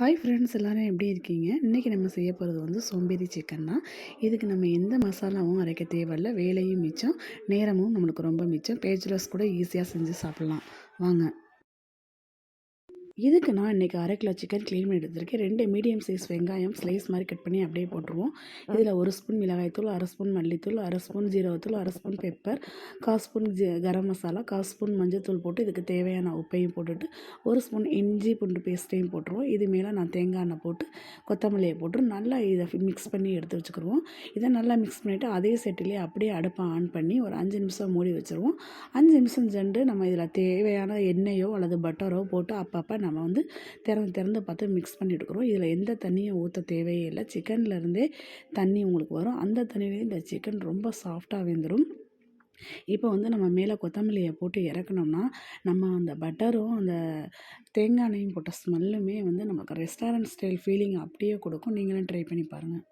Hi friends எல்லோரும் எப்படி இருக்கீங்க? இன்றைக்கி நம்ம செய்ய போகிறது வந்து சோம்பேறி சிக்கன் தான். இதுக்கு நம்ம எந்த மசாலாவும் அரைக்க தேவையில்ல. வேலையும் மிச்சம் நேரமும் நம்மளுக்கு ரொம்ப மிச்சம். பேஜ்லஸ் கூட ஈஸியாக செஞ்சு சாப்பிட்லாம். வாங்க. இதுக்கு நான் இன்றைக்கி அரை கிலோ சிக்கன் க்ளீன் பண்ணி எடுத்திருக்கேன். ரெண்டு மீடியம் சைஸ் வெங்காயம் ஸ்லைஸ் மாதிரி கட் பண்ணி அப்படியே போட்டுருவோம். இதில் ஒரு ஸ்பூன் மிளகாய்த்தூள் அரை ஸ்பூன் மல்லித்தூள் அரை ஸ்பூன் ஜீரகத்தூள் அரை ஸ்பூன் பெப்பர் கால் ஸ்பூன் ஜி கரம் மசாலா கால் ஸ்பூன் மஞ்சத்தூள் போட்டு இதுக்கு தேவையான உப்பையும் போட்டுட்டு ஒரு ஸ்பூன் இஞ்சி பூண்டு பேஸ்ட்டையும் போட்டுருவோம். இது மேலே நான் தேங்காய் எண்ணெய் போட்டு கொத்தமல்லியை போட்டு நல்லா இதை மிக்ஸ் பண்ணி எடுத்து வச்சுக்கிடுவோம் இதை நல்லா மிக்ஸ் பண்ணிவிட்டு அதே செட்டிலே அப்படியே அடுப்பை ஆன் பண்ணி ஒரு அஞ்சு நிமிஷம் மூடி வச்சுருவோம். அஞ்சு நிமிஷம் சென்று நம்ம இதில் தேவையான எண்ணெயோ அல்லது பட்டரோ போட்டு அப்பப்போ நம்ம வந்து திறந்து திறந்து பார்த்து மிக்ஸ் பண்ணி எடுக்கிறோம். இதில் எந்த தண்ணியும் ஊற்ற தேவையே இல்லை. சிக்கன்லேருந்தே தண்ணி உங்களுக்கு வரும். அந்த தண்ணியிலே இந்த சிக்கன் ரொம்ப சாஃப்டாக வெந்துடும் இப்போ வந்து நம்ம மேலே கொத்தமல்லியை போட்டு இறக்கணும்னா நம்ம அந்த பட்டரும் அந்த தேங்காய் எண்ணெயும் போட்ட ஸ்மெல்லுமே வந்து நமக்கு ரெஸ்டாரண்ட் ஸ்டைல் ஃபீலிங் அப்படியே கொடுக்கும். நீங்களும் ட்ரை பண்ணி பாருங்கள்